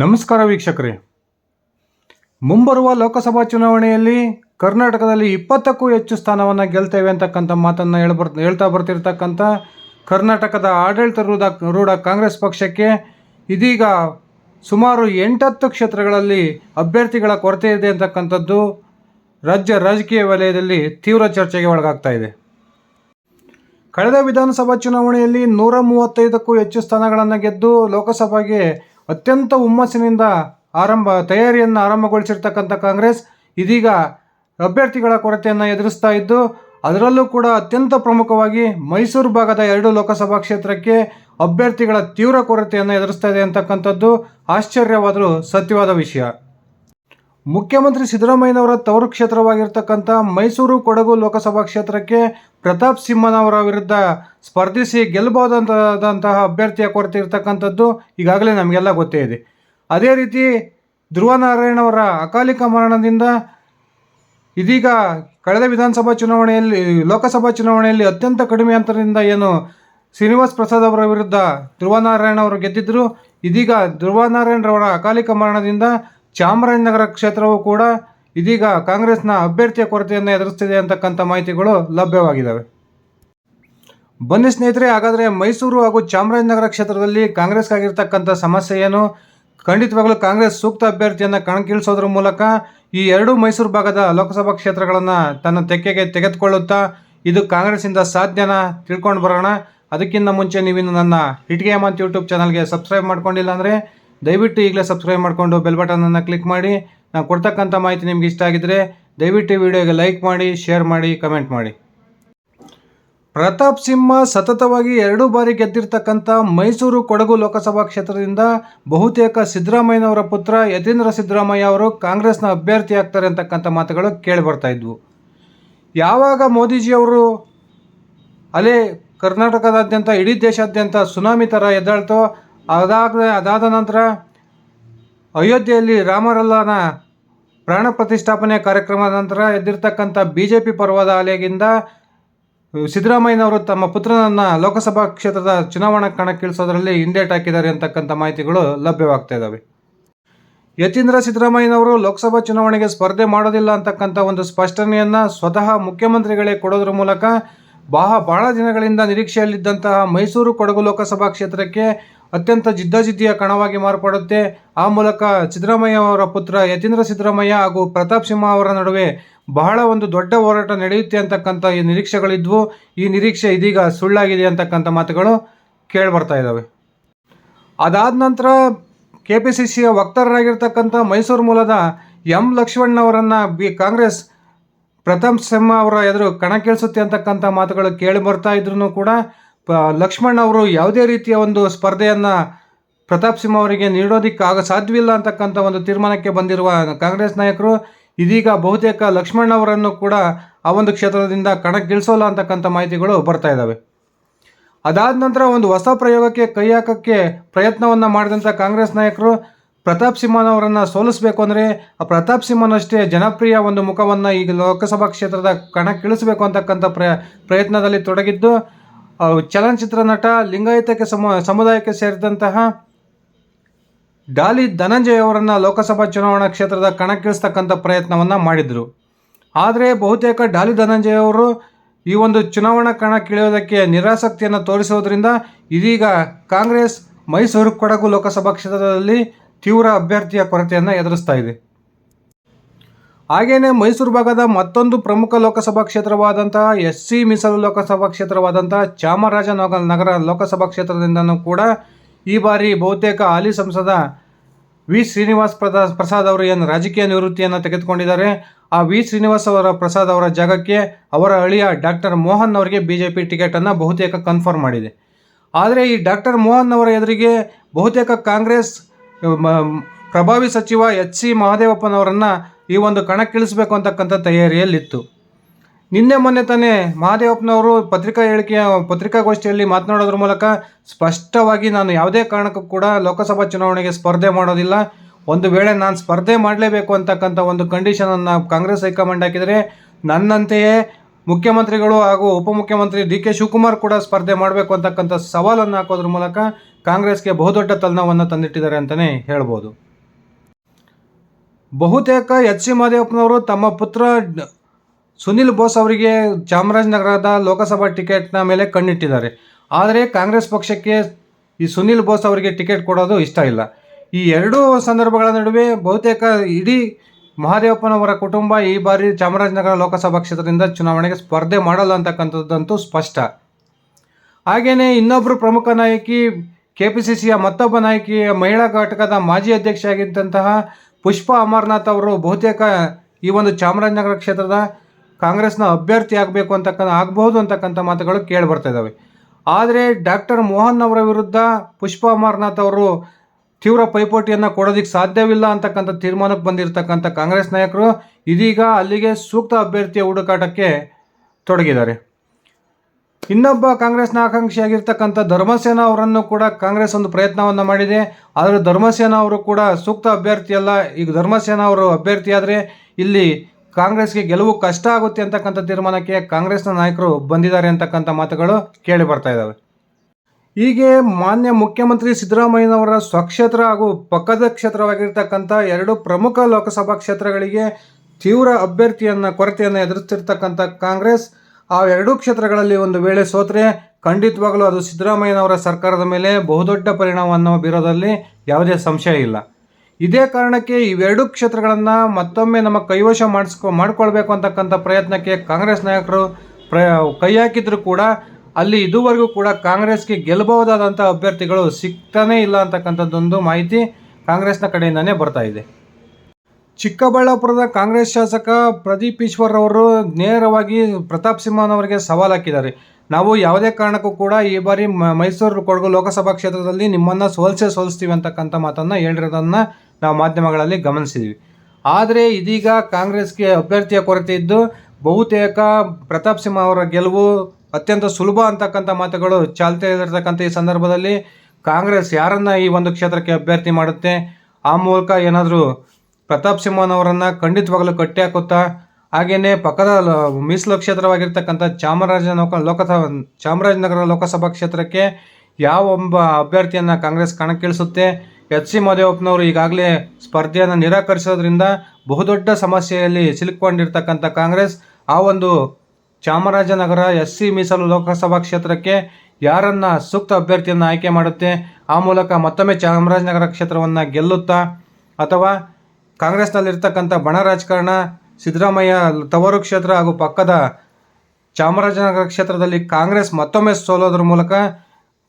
ನಮಸ್ಕಾರ ವೀಕ್ಷಕರೇ. ಮುಂಬರುವ ಲೋಕಸಭಾ ಚುನಾವಣೆಯಲ್ಲಿ ಕರ್ನಾಟಕದಲ್ಲಿ ಇಪ್ಪತ್ತಕ್ಕೂ ಹೆಚ್ಚು ಸ್ಥಾನವನ್ನು ಗೆಲ್ತೇವೆ ಅಂತಕ್ಕಂಥ ಮಾತನ್ನು ಹೇಳ್ಬರ್ ಹೇಳ್ತಾ ಬರ್ತಿರ್ತಕ್ಕಂಥ ಕರ್ನಾಟಕದ ಆಡಳಿತಾರೂಢ ರೂಢ ಕಾಂಗ್ರೆಸ್ ಪಕ್ಷಕ್ಕೆ ಇದೀಗ ಸುಮಾರು ಎಂಟತ್ತು ಕ್ಷೇತ್ರಗಳಲ್ಲಿ ಅಭ್ಯರ್ಥಿಗಳ ಕೊರತೆ ಇದೆ ಅಂತಕ್ಕಂಥದ್ದು ರಾಜ್ಯ ರಾಜಕೀಯ ವಲಯದಲ್ಲಿ ತೀವ್ರ ಚರ್ಚೆಗೆ ಒಳಗಾಗ್ತಾ ಇದೆ. ಕಳೆದ ವಿಧಾನಸಭಾ ಚುನಾವಣೆಯಲ್ಲಿ ನೂರ ಮೂವತ್ತೈದಕ್ಕೂ ಹೆಚ್ಚು ಸ್ಥಾನಗಳನ್ನು ಗೆದ್ದು ಲೋಕಸಭೆಗೆ ಅತ್ಯಂತ ಹುಮ್ಮಸ್ಸಿನಿಂದ ಆರಂಭ, ತಯಾರಿಯನ್ನು ಆರಂಭಗೊಳಿಸಿರ್ತಕ್ಕಂಥ ಕಾಂಗ್ರೆಸ್ ಇದೀಗ ಅಭ್ಯರ್ಥಿಗಳ ಕೊರತೆಯನ್ನು ಎದುರಿಸ್ತಾ ಇದ್ದು, ಅದರಲ್ಲೂ ಕೂಡ ಅತ್ಯಂತ ಪ್ರಮುಖವಾಗಿ ಮೈಸೂರು ಭಾಗದ ಎರಡು ಲೋಕಸಭಾ ಕ್ಷೇತ್ರಕ್ಕೆ ಅಭ್ಯರ್ಥಿಗಳ ತೀವ್ರ ಕೊರತೆಯನ್ನು ಎದುರಿಸ್ತಾ ಇದೆ ಅಂತಕ್ಕಂಥದ್ದು ಆಶ್ಚರ್ಯವಾದರೂ ಸತ್ಯವಾದ ವಿಷಯ. ಮುಖ್ಯಮಂತ್ರಿ ಸಿದ್ದರಾಮಯ್ಯನವರ ತವರು ಕ್ಷೇತ್ರವಾಗಿರ್ತಕ್ಕಂಥ ಮೈಸೂರು ಕೊಡಗು ಲೋಕಸಭಾ ಕ್ಷೇತ್ರಕ್ಕೆ ಪ್ರತಾಪ್ ಸಿಂಹನವರ ವಿರುದ್ಧ ಸ್ಪರ್ಧಿಸಿ ಗೆಲ್ಲಬಹುದಂತಹ ಅಭ್ಯರ್ಥಿಯ ಕೊರತೆ ಇರತಕ್ಕಂಥದ್ದು ಈಗಾಗಲೇ ನಮಗೆಲ್ಲ ಗೊತ್ತೇ ಇದೆ. ಅದೇ ರೀತಿ ಧ್ರುವನಾರಾಯಣವರ ಅಕಾಲಿಕ ಮರಣದಿಂದ ಇದೀಗ ಕಳೆದ ವಿಧಾನಸಭಾ ಚುನಾವಣೆಯಲ್ಲಿ, ಲೋಕಸಭಾ ಚುನಾವಣೆಯಲ್ಲಿ ಅತ್ಯಂತ ಕಡಿಮೆ ಅಂತರದಿಂದ ಏನು ಶ್ರೀನಿವಾಸ್ ಪ್ರಸಾದ್ ಅವರ ವಿರುದ್ಧ ಧ್ರುವನಾರಾಯಣ ಅವರು ಗೆದ್ದಿದ್ದರು ಇದೀಗ ಧ್ರುವನಾರಾಯಣರವರ ಅಕಾಲಿಕ ಮರಣದಿಂದ ಚಾಮರಾಜನಗರ ಕ್ಷೇತ್ರವೂ ಕೂಡ ಇದೀಗ ಕಾಂಗ್ರೆಸ್ನ ಅಭ್ಯರ್ಥಿಯ ಕೊರತೆಯನ್ನು ಎದುರಿಸ್ತಿದೆ ಅಂತಕ್ಕಂಥ ಮಾಹಿತಿಗಳು ಲಭ್ಯವಾಗಿದ್ದಾವೆ. ಬನ್ನಿ ಸ್ನೇಹಿತರೆ, ಹಾಗಾದರೆ ಮೈಸೂರು ಹಾಗೂ ಚಾಮರಾಜನಗರ ಕ್ಷೇತ್ರದಲ್ಲಿ ಕಾಂಗ್ರೆಸ್ಗಾಗಿರ್ತಕ್ಕಂಥ ಸಮಸ್ಯೆ ಏನು? ಖಂಡಿತವಾಗಲೂ ಕಾಂಗ್ರೆಸ್ ಸೂಕ್ತ ಅಭ್ಯರ್ಥಿಯನ್ನು ಕಣಕ್ಕಿಳಿಸೋದ್ರ ಮೂಲಕ ಈ ಎರಡೂ ಮೈಸೂರು ಭಾಗದ ಲೋಕಸಭಾ ಕ್ಷೇತ್ರಗಳನ್ನು ತನ್ನ ತೆಕ್ಕೆಗೆ ತೆಗೆದುಕೊಳ್ಳುತ್ತಾ ಇದು ಕಾಂಗ್ರೆಸ್ಸಿಂದ ಸಾಧ್ಯನ ತಿಳ್ಕೊಂಡು ಬರೋಣ. ಅದಕ್ಕಿಂತ ಮುಂಚೆ ನೀವಿನ್ನು ನನ್ನ ಹಿಟ್ಗೆ ಮಂತ್ ಯೂಟ್ಯೂಬ್ ಚಾನಲ್ಗೆ ಸಬ್ಸ್ಕ್ರೈಬ್ ಮಾಡ್ಕೊಂಡಿಲ್ಲ ಅಂದರೆ ದಯವಿಟ್ಟು ಈಗಲೇ ಸಬ್ಸ್ಕ್ರೈಬ್ ಮಾಡಿಕೊಂಡು ಬೆಲ್ ಬಟನನ್ನು ಕ್ಲಿಕ್ ಮಾಡಿ. ನಾವು ಕೊಡ್ತಕ್ಕಂಥ ಮಾಹಿತಿ ನಿಮ್ಗೆ ಇಷ್ಟ ಆಗಿದ್ರೆ ದಯವಿಟ್ಟು ವಿಡಿಯೋಗೆ ಲೈಕ್ ಮಾಡಿ ಶೇರ್ ಮಾಡಿ ಕಮೆಂಟ್ ಮಾಡಿ. ಪ್ರತಾಪ್ ಸಿಂಹ ಸತತವಾಗಿ ಎರಡು ಬಾರಿ ಗೆದ್ದಿರ್ತಕ್ಕಂಥ ಮೈಸೂರು ಕೊಡಗು ಲೋಕಸಭಾ ಕ್ಷೇತ್ರದಿಂದ ಬಹುತೇಕ ಸಿದ್ದರಾಮಯ್ಯನವರ ಪುತ್ರ ಯತೀಂದ್ರ ಸಿದ್ದರಾಮಯ್ಯ ಅವರು ಕಾಂಗ್ರೆಸ್ನ ಅಭ್ಯರ್ಥಿ ಆಗ್ತಾರೆ ಅಂತಕ್ಕಂಥ ಮಾತುಗಳು ಕೇಳಿಬರ್ತಾ ಇದ್ವು. ಯಾವಾಗ ಮೋದಿಜಿಯವರು ಅಲೆ ಕರ್ನಾಟಕದಾದ್ಯಂತ, ಇಡೀ ದೇಶಾದ್ಯಂತ ಸುನಾಮಿ ಥರ ಎದ್ದಾಳ್ತೋ ಅದಾದ ಅದಾದ ನಂತರ ಅಯೋಧ್ಯೆಯಲ್ಲಿ ರಾಮರಲ್ಲನ ಪ್ರಾಣ ಪ್ರತಿಷ್ಠಾಪನೆ ಕಾರ್ಯಕ್ರಮದ ನಂತರ ಎದ್ದಿರ್ತಕ್ಕಂಥ ಬಿ ಜೆ ಪಿ ಪರ್ವದ ಅಲೆಗಿಂದ ಸಿದ್ದರಾಮಯ್ಯನವರು ತಮ್ಮ ಪುತ್ರನನ್ನು ಲೋಕಸಭಾ ಕ್ಷೇತ್ರದ ಚುನಾವಣಾ ಕಣಕ್ಕಿಳಿಸೋದ್ರಲ್ಲಿ ಹಿಂದೇಟ್ ಹಾಕಿದ್ದಾರೆ ಅಂತಕ್ಕಂಥ ಮಾಹಿತಿಗಳು ಲಭ್ಯವಾಗ್ತಾ ಇದ್ದಾವೆ ಯತೀಂದ್ರ ಸಿದ್ದರಾಮಯ್ಯನವರು ಲೋಕಸಭಾ ಚುನಾವಣೆಗೆ ಸ್ಪರ್ಧೆ ಮಾಡೋದಿಲ್ಲ ಅಂತಕ್ಕಂಥ ಒಂದು ಸ್ಪಷ್ಟನೆಯನ್ನು ಸ್ವತಃ ಮುಖ್ಯಮಂತ್ರಿಗಳೇ ಕೊಡೋದ್ರ ಮೂಲಕ ಬಹ ಬಹಳ ದಿನಗಳಿಂದ ನಿರೀಕ್ಷೆಯಲ್ಲಿದ್ದಂತಹ ಮೈಸೂರು ಕೊಡಗು ಲೋಕಸಭಾ ಕ್ಷೇತ್ರಕ್ಕೆ ಅತ್ಯಂತ ಜಿದ್ದಾಜಿದ್ದಿಯ ಕಣವಾಗಿ ಮಾರ್ಪಡುತ್ತೆ. ಆ ಮೂಲಕ ಸಿದ್ದರಾಮಯ್ಯ ಅವರ ಪುತ್ರ ಯತೀಂದ್ರ ಸಿದ್ದರಾಮಯ್ಯ ಹಾಗೂ ಪ್ರತಾಪ್ ಸಿಂಹ ಅವರ ನಡುವೆ ಬಹಳ ಒಂದು ದೊಡ್ಡ ಹೋರಾಟ ನಡೆಯುತ್ತೆ ಅಂತಕ್ಕಂಥ ಈ ನಿರೀಕ್ಷೆಗಳಿದ್ವು. ಈ ನಿರೀಕ್ಷೆ ಇದೀಗ ಸುಳ್ಳಾಗಿದೆ ಅಂತಕ್ಕಂಥ ಮಾತುಗಳು ಕೇಳಿಬರ್ತಾ ಇದ್ದಾವೆ. ಅದಾದ ನಂತರ ಕೆ ಪಿ ಸಿ ಸಿಯ ವಕ್ತಾರರಾಗಿರ್ತಕ್ಕಂಥ ಮೈಸೂರು ಮೂಲದ ಎಂ ಲಕ್ಷ್ಮಣ್ಣವರನ್ನು ಬಿ ಕಾಂಗ್ರೆಸ್ ಪ್ರತಾಪ್ ಸಿಂಹ ಅವರ ಎದುರು ಕಣಕ್ಕಿಳಿಸುತ್ತೆ ಅಂತಕ್ಕಂಥ ಮಾತುಗಳು ಕೇಳಿ ಬರ್ತಾ ಇದ್ರೂ ಕೂಡ ಲಕ್ಷ್ಮಣ್ ಅವರು ಯಾವುದೇ ರೀತಿಯ ಒಂದು ಸ್ಪರ್ಧೆಯನ್ನು ಪ್ರತಾಪ್ ಸಿಂಹ ಅವರಿಗೆ ನೀಡೋದಕ್ಕಾಗ ಸಾಧ್ಯವಿಲ್ಲ ಅಂತಕ್ಕಂಥ ಒಂದು ತೀರ್ಮಾನಕ್ಕೆ ಬಂದಿರುವ ಕಾಂಗ್ರೆಸ್ ನಾಯಕರು, ಇದೀಗ ಬಹುತೇಕ ಲಕ್ಷ್ಮಣ್ ಅವರನ್ನು ಕೂಡ ಆ ಒಂದು ಕ್ಷೇತ್ರದಿಂದ ಕಣಕ್ಕಿಳಿಸೋಲ್ಲ ಅಂತಕ್ಕಂಥ ಮಾಹಿತಿಗಳು ಬರ್ತಾ ಇದ್ದಾವೆ ಅದಾದ ನಂತರ ಒಂದು ಹೊಸ ಪ್ರಯೋಗಕ್ಕೆ ಕೈ ಹಾಕೋಕ್ಕೆ ಪ್ರಯತ್ನವನ್ನು ಮಾಡಿದಂಥ ಕಾಂಗ್ರೆಸ್ ನಾಯಕರು, ಪ್ರತಾಪ್ ಸಿಂಹನವರನ್ನು ಸೋಲಿಸಬೇಕು ಅಂದರೆ ಆ ಪ್ರತಾಪ್ ಸಿಂಹನಷ್ಟೇ ಜನಪ್ರಿಯ ಒಂದು ಮುಖವನ್ನು ಈಗ ಲೋಕಸಭಾ ಕ್ಷೇತ್ರದ ಕಣಕ್ಕಿಳಿಸಬೇಕು ಅಂತಕ್ಕಂಥ ಪ್ರ ಪ್ರಯತ್ನದಲ್ಲಿ ತೊಡಗಿದ್ದು ಚಲನಚಿತ್ರ ನಟ ಲಿಂಗಾಯತಕ್ಕೆ ಸಮ, ಸಮುದಾಯಕ್ಕೆ ಸೇರಿದಂತಹ ಡಾಲಿ ಧನಂಜಯ ಅವರನ್ನು ಲೋಕಸಭಾ ಚುನಾವಣಾ ಕ್ಷೇತ್ರದ ಕಣಕ್ಕಿಳಿಸ್ತಕ್ಕಂಥ ಪ್ರಯತ್ನವನ್ನು ಮಾಡಿದರು. ಆದರೆ ಬಹುತೇಕ ಡಾಲಿ ಧನಂಜಯ ಅವರು ಈ ಒಂದು ಚುನಾವಣಾ ಕಣಕ್ಕಿಳಿಯೋದಕ್ಕೆ ನಿರಾಸಕ್ತಿಯನ್ನು ತೋರಿಸೋದ್ರಿಂದ ಇದೀಗ ಕಾಂಗ್ರೆಸ್ ಮೈಸೂರು ಕೊಡಗು ಲೋಕಸಭಾ ಕ್ಷೇತ್ರದಲ್ಲಿ ತೀವ್ರ ಅಭ್ಯರ್ಥಿಯ ಕೊರತೆಯನ್ನು ಎದುರಿಸ್ತಾ ಇದೆ. ಹಾಗೆಯೇ ಮೈಸೂರು ಭಾಗದ ಮತ್ತೊಂದು ಪ್ರಮುಖ ಲೋಕಸಭಾ ಕ್ಷೇತ್ರವಾದಂತಹ ಎಸ್ ಸಿ ಮೀಸಲು ಲೋಕಸಭಾ ಕ್ಷೇತ್ರವಾದಂತಹ ಚಾಮರಾಜನಗರ ನಗರ ಲೋಕಸಭಾ ಕ್ಷೇತ್ರದಿಂದನೂ ಕೂಡ ಈ ಬಾರಿ ಬಹುತೇಕ ಹಾಲಿ ಸಂಸದ ವಿ ಶ್ರೀನಿವಾಸ್ ಪ್ರದಾ ಪ್ರಸಾದ್ ಅವರು ಏನು ರಾಜಕೀಯ ನಿವೃತ್ತಿಯನ್ನು ತೆಗೆದುಕೊಂಡಿದ್ದಾರೆ. ಆ ವಿ ಶ್ರೀನಿವಾಸ್ ಅವರ ಪ್ರಸಾದ್ ಅವರ ಜಾಗಕ್ಕೆ ಅವರ ಅಳಿಯ ಡಾಕ್ಟರ್ ಮೋಹನ್ ಅವರಿಗೆ ಬಿ ಜೆ ಪಿ ಟಿಕೆಟನ್ನು ಬಹುತೇಕ ಕನ್ಫರ್ಮ್ ಮಾಡಿದೆ. ಆದರೆ ಈ ಡಾಕ್ಟರ್ ಮೋಹನ್ ಅವರ ಎದುರಿಗೆ ಬಹುತೇಕ ಕಾಂಗ್ರೆಸ್ ಪ್ರಭಾವಿ ಸಚಿವ ಎಚ್ ಸಿ ಮಹದೇವಪ್ಪನವರನ್ನು ಈ ಒಂದು ಕಣಕ್ಕಿಳಿಸಬೇಕು ಅಂತಕ್ಕಂಥ ತಯಾರಿಯಲ್ಲಿತ್ತು. ನಿನ್ನೆ ಮೊನ್ನೆ ತಾನೇ ಮಹಾದೇವಪ್ಪನವರು ಪತ್ರಿಕಾ ಹೇಳಿಕೆಯ, ಪತ್ರಿಕಾಗೋಷ್ಠಿಯಲ್ಲಿ ಮಾತನಾಡೋದ್ರ ಮೂಲಕ ಸ್ಪಷ್ಟವಾಗಿ ನಾನು ಯಾವುದೇ ಕಾರಣಕ್ಕೂ ಕೂಡ ಲೋಕಸಭಾ ಚುನಾವಣೆಗೆ ಸ್ಪರ್ಧೆ ಮಾಡೋದಿಲ್ಲ. ಒಂದು ವೇಳೆ ನಾನು ಸ್ಪರ್ಧೆ ಮಾಡಲೇಬೇಕು ಅಂತಕ್ಕಂಥ ಒಂದು ಕಂಡೀಷನನ್ನು ಕಾಂಗ್ರೆಸ್ ಹೈಕಮಾಂಡ್ ಹಾಕಿದರೆ ನನ್ನಂತೆಯೇ ಮುಖ್ಯಮಂತ್ರಿಗಳು ಹಾಗೂ ಉಪಮುಖ್ಯಮಂತ್ರಿ ಡಿ ಕೆ ಶಿವಕುಮಾರ್ ಕೂಡ ಸ್ಪರ್ಧೆ ಮಾಡಬೇಕು ಅಂತಕ್ಕಂಥ ಸವಾಲನ್ನು ಹಾಕೋದ್ರ ಮೂಲಕ ಕಾಂಗ್ರೆಸ್ಗೆ ಬಹುದೊಡ್ಡ ತಲ್ನವನ್ನು ತಂದಿಟ್ಟಿದ್ದಾರೆ ಅಂತಲೇ ಹೇಳ್ಬೋದು. ಬಹುತೇಕ ಎಚ್ ಸಿ ಮಹದೇವಪ್ಪನವರು ತಮ್ಮ ಪುತ್ರ ಸುನಿಲ್ ಬೋಸ್ ಅವರಿಗೆ ಚಾಮರಾಜನಗರದ ಲೋಕಸಭಾ ಟಿಕೆಟ್ನ ಮೇಲೆ ಕಣ್ಣಿಟ್ಟಿದ್ದಾರೆ. ಆದರೆ ಕಾಂಗ್ರೆಸ್ ಪಕ್ಷಕ್ಕೆ ಈ ಸುನಿಲ್ ಬೋಸ್ ಅವರಿಗೆ ಟಿಕೆಟ್ ಕೊಡೋದು ಇಷ್ಟ ಇಲ್ಲ. ಈ ಎರಡೂ ಸಂದರ್ಭಗಳ ನಡುವೆ ಬಹುತೇಕ ಇಡೀ ಮಹಾದೇವಪ್ಪನವರ ಕುಟುಂಬ ಈ ಬಾರಿ ಚಾಮರಾಜನಗರ ಲೋಕಸಭಾ ಕ್ಷೇತ್ರದಿಂದ ಚುನಾವಣೆಗೆ ಸ್ಪರ್ಧೆ ಮಾಡಲ್ಲ ಅಂತಕ್ಕಂಥದ್ದಂತೂ ಸ್ಪಷ್ಟ. ಹಾಗೆಯೇ ಇನ್ನೊಬ್ಬರು ಪ್ರಮುಖ ನಾಯಕಿ ಕೆ ಪಿ ಸಿ ಸಿಯ ಮತ್ತೊಬ್ಬ ನಾಯಕಿ ಮಹಿಳಾ ಘಟಕದ ಮಾಜಿ ಅಧ್ಯಕ್ಷೆಯಾಗಿದ್ದಂತಹ ಪುಷ್ಪ ಅಮರನಾಥ್ ಅವರು ಬಹುತೇಕ ಈ ಒಂದು ಚಾಮರಾಜನಗರ ಕ್ಷೇತ್ರದ ಕಾಂಗ್ರೆಸ್ನ ಅಭ್ಯರ್ಥಿ ಆಗಬೇಕು ಅಂತಕ್ಕಂಥ, ಆಗಬಹುದು ಅಂತಕ್ಕಂಥ ಮಾತುಗಳು ಕೇಳಿ ಬರ್ತಾ ಇದ್ದಾವೆ ಆದರೆ ಡಾಕ್ಟರ್ ಮೋಹನ್ ಅವರ ವಿರುದ್ಧ ಪುಷ್ಪ ಅಮರನಾಥ್ ಅವರು ತೀವ್ರ ಪೈಪೋಟಿಯನ್ನು ಕೊಡೋದಕ್ಕೆ ಸಾಧ್ಯವಿಲ್ಲ ಅಂತಕ್ಕಂಥ ತೀರ್ಮಾನಕ್ಕೆ ಬಂದಿರತಕ್ಕಂಥ ಕಾಂಗ್ರೆಸ್ ನಾಯಕರು ಇದೀಗ ಅಲ್ಲಿಗೆ ಸೂಕ್ತ ಅಭ್ಯರ್ಥಿಯ ಹುಡುಕಾಟಕ್ಕೆ ತೊಡಗಿದ್ದಾರೆ. ಇನ್ನೊಬ್ಬ ಕಾಂಗ್ರೆಸ್ನ ಆಕಾಂಕ್ಷಿಯಾಗಿರ್ತಕ್ಕಂಥ ಧರ್ಮಸೇನ ಅವರನ್ನು ಕೂಡ ಕಾಂಗ್ರೆಸ್ ಒಂದು ಪ್ರಯತ್ನವನ್ನು ಮಾಡಿದೆ. ಆದರೆ ಧರ್ಮಸೇನ ಅವರು ಕೂಡ ಸೂಕ್ತ ಅಭ್ಯರ್ಥಿಯಲ್ಲ. ಈಗ ಧರ್ಮಸೇನ ಅವರು ಅಭ್ಯರ್ಥಿಯಾದರೆ ಇಲ್ಲಿ ಕಾಂಗ್ರೆಸ್ಗೆ ಗೆಲುವು ಕಷ್ಟ ಆಗುತ್ತೆ ಅಂತಕ್ಕಂಥ ತೀರ್ಮಾನಕ್ಕೆ ಕಾಂಗ್ರೆಸ್ನ ನಾಯಕರು ಬಂದಿದ್ದಾರೆ ಅಂತಕ್ಕಂಥ ಮಾತುಗಳು ಕೇಳಿ ಬರ್ತಾ ಇದ್ದಾವೆ ಹೀಗೆ ಮಾನ್ಯ ಮುಖ್ಯಮಂತ್ರಿ ಸಿದ್ದರಾಮಯ್ಯನವರ ಸ್ವಕ್ಷೇತ್ರ ಹಾಗೂ ಪಕ್ಕದ ಕ್ಷೇತ್ರವಾಗಿರ್ತಕ್ಕಂಥ ಎರಡು ಪ್ರಮುಖ ಲೋಕಸಭಾ ಕ್ಷೇತ್ರಗಳಿಗೆ ತೀವ್ರ ಅಭ್ಯರ್ಥಿಯನ್ನು ಕೊರತೆಯನ್ನು ಎದುರಿಸ್ತಿರ್ತಕ್ಕಂಥ ಕಾಂಗ್ರೆಸ್ ಆ ಎರಡೂ ಕ್ಷೇತ್ರಗಳಲ್ಲಿ ಒಂದು ವೇಳೆ ಸೋತ್ರೆ, ಖಂಡಿತವಾಗಲೂ ಅದು ಸಿದ್ದರಾಮಯ್ಯನವರ ಸರ್ಕಾರದ ಮೇಲೆ ಬಹುದೊಡ್ಡ ಪರಿಣಾಮವನ್ನು ಬೀರೋದರಲ್ಲಿ ಯಾವುದೇ ಸಂಶಯ ಇಲ್ಲ. ಇದೇ ಕಾರಣಕ್ಕೆ ಇವೆರಡೂ ಕ್ಷೇತ್ರಗಳನ್ನು ಮತ್ತೊಮ್ಮೆ ನಮ್ಮ ಕೈವಶ ಮಾಡಿಸ್ಕೊ, ಮಾಡಿಕೊಳ್ಬೇಕು ಅಂತಕ್ಕಂಥ ಪ್ರಯತ್ನಕ್ಕೆ ಕಾಂಗ್ರೆಸ್ ನಾಯಕರು ಪ್ರ, ಕೈ ಹಾಕಿದ್ರು ಕೂಡ ಅಲ್ಲಿ ಇದುವರೆಗೂ ಕೂಡ ಕಾಂಗ್ರೆಸ್ಗೆ ಗೆಲ್ಲಬಹುದಾದಂಥ ಅಭ್ಯರ್ಥಿಗಳು ಸಿಗ್ತಾನೇ ಇಲ್ಲ ಅಂತಕ್ಕಂಥದ್ದೊಂದು ಮಾಹಿತಿ ಕಾಂಗ್ರೆಸ್ನ ಕಡೆಯಿಂದನೇ ಬರ್ತಾ ಇದೆ. ಚಿಕ್ಕಬಳ್ಳಾಪುರದ ಕಾಂಗ್ರೆಸ್ ಶಾಸಕ ಪ್ರದೀಪ್ ಈಶ್ವರ್ ಅವರು ನೇರವಾಗಿ ಪ್ರತಾಪ್ ಸಿಂಹನವರಿಗೆ ಸವಾಲು ಹಾಕಿದ್ದಾರೆ. ನಾವು ಯಾವುದೇ ಕಾರಣಕ್ಕೂ ಕೂಡ ಈ ಬಾರಿ ಮೈಸೂರು ಕೊಡಗು ಲೋಕಸಭಾ ಕ್ಷೇತ್ರದಲ್ಲಿ ನಿಮ್ಮನ್ನು ಸೋಲ್ಸೇ ಸೋಲಿಸ್ತೀವಿ ಅಂತಕ್ಕಂಥ ಮಾತನ್ನು ಹೇಳಿರೋದನ್ನು ನಾವು ಮಾಧ್ಯಮಗಳಲ್ಲಿ ಗಮನಿಸಿದ್ವಿ. ಆದರೆ ಇದೀಗ ಕಾಂಗ್ರೆಸ್ಗೆ ಅಭ್ಯರ್ಥಿಯ ಕೊರತೆ ಇದ್ದು, ಬಹುತೇಕ ಪ್ರತಾಪ್ ಸಿಂಹ ಅವರ ಗೆಲುವು ಅತ್ಯಂತ ಸುಲಭ ಅಂತಕ್ಕಂಥ ಮಾತುಗಳು ಚಾಲ್ತಿಯಲ್ಲಿರ್ತಕ್ಕಂಥ ಈ ಸಂದರ್ಭದಲ್ಲಿ ಕಾಂಗ್ರೆಸ್ ಯಾರನ್ನು ಈ ಒಂದು ಕ್ಷೇತ್ರಕ್ಕೆ ಅಭ್ಯರ್ಥಿ ಮಾಡುತ್ತೆ? ಆ ಮೂಲಕ ಏನಾದರೂ ಪ್ರತಾಪ್ ಸಿಂಹನವರನ್ನು ಖಂಡಿತವಾಗಲೂ ಕಟ್ಟಿ ಹಾಕುತ್ತಾ ಹಾಗೆಯೇ ಪಕ್ಕದ ಮೀಸಲು ಕ್ಷೇತ್ರವಾಗಿರ್ತಕ್ಕಂಥ ಚಾಮರಾಜನಗರ ಲೋಕಸಭಾ ಚಾಮರಾಜನಗರ ಲೋಕಸಭಾ ಕ್ಷೇತ್ರಕ್ಕೆ ಯಾವ ಒಬ್ಬ ಅಭ್ಯರ್ಥಿಯನ್ನು ಕಾಂಗ್ರೆಸ್ ಕಣಕ್ಕಿಳಿಸುತ್ತೆ? ಎಚ್ ಸಿ ಮಹದೇವಪ್ಪನವರು ಈಗಾಗಲೇ ಸ್ಪರ್ಧೆಯನ್ನು ನಿರಾಕರಿಸೋದ್ರಿಂದ ಬಹುದೊಡ್ಡ ಸಮಸ್ಯೆಯಲ್ಲಿ ಸಿಲುಕೊಂಡಿರ್ತಕ್ಕಂಥ ಕಾಂಗ್ರೆಸ್, ಆ ಒಂದು ಚಾಮರಾಜನಗರ ಎಸ್ ಸಿ ಮೀಸಲು ಲೋಕಸಭಾ ಕ್ಷೇತ್ರಕ್ಕೆ ಯಾರನ್ನ ಸೂಕ್ತ ಅಭ್ಯರ್ಥಿಯನ್ನು ಆಯ್ಕೆ ಮಾಡುತ್ತೆ? ಆ ಮೂಲಕ ಮತ್ತೊಮ್ಮೆ ಚಾಮರಾಜನಗರ ಕ್ಷೇತ್ರವನ್ನು ಗೆಲ್ಲುತ್ತಾ ಅಥವಾ ಕಾಂಗ್ರೆಸ್ನಲ್ಲಿರ್ತಕ್ಕಂಥ ಬಣ ರಾಜಕಾರಣ, ಸಿದ್ದರಾಮಯ್ಯ ತವರು ಕ್ಷೇತ್ರ ಹಾಗೂ ಪಕ್ಕದ ಚಾಮರಾಜನಗರ ಕ್ಷೇತ್ರದಲ್ಲಿ ಕಾಂಗ್ರೆಸ್ ಮತ್ತೊಮ್ಮೆ ಸೋಲೋದ್ರ ಮೂಲಕ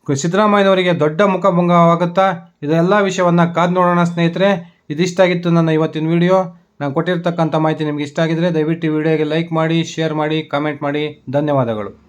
ಸಿದ್ದರಾಮಯ್ಯನವರಿಗೆ ದೊಡ್ಡ ಮುಖಭಂಗವಾಗುತ್ತಾ ಇದೆಲ್ಲ ವಿಷಯವನ್ನು ಕಾದು ನೋಡೋಣ ಸ್ನೇಹಿತರೆ. ಇದಿಷ್ಟಾಗಿತ್ತು ನನ್ನ ಇವತ್ತಿನ ವಿಡಿಯೋ. ನಾನು ಕೊಟ್ಟಿರ್ತಕ್ಕಂಥ ಮಾಹಿತಿ ನಿಮಗೆ ಇಷ್ಟ ಆಗಿದ್ರೆ ದಯವಿಟ್ಟು ವಿಡಿಯೋಗೆ ಲೈಕ್ ಮಾಡಿ, ಶೇರ್ ಮಾಡಿ, ಕಾಮೆಂಟ್ ಮಾಡಿ. ಧನ್ಯವಾದಗಳು.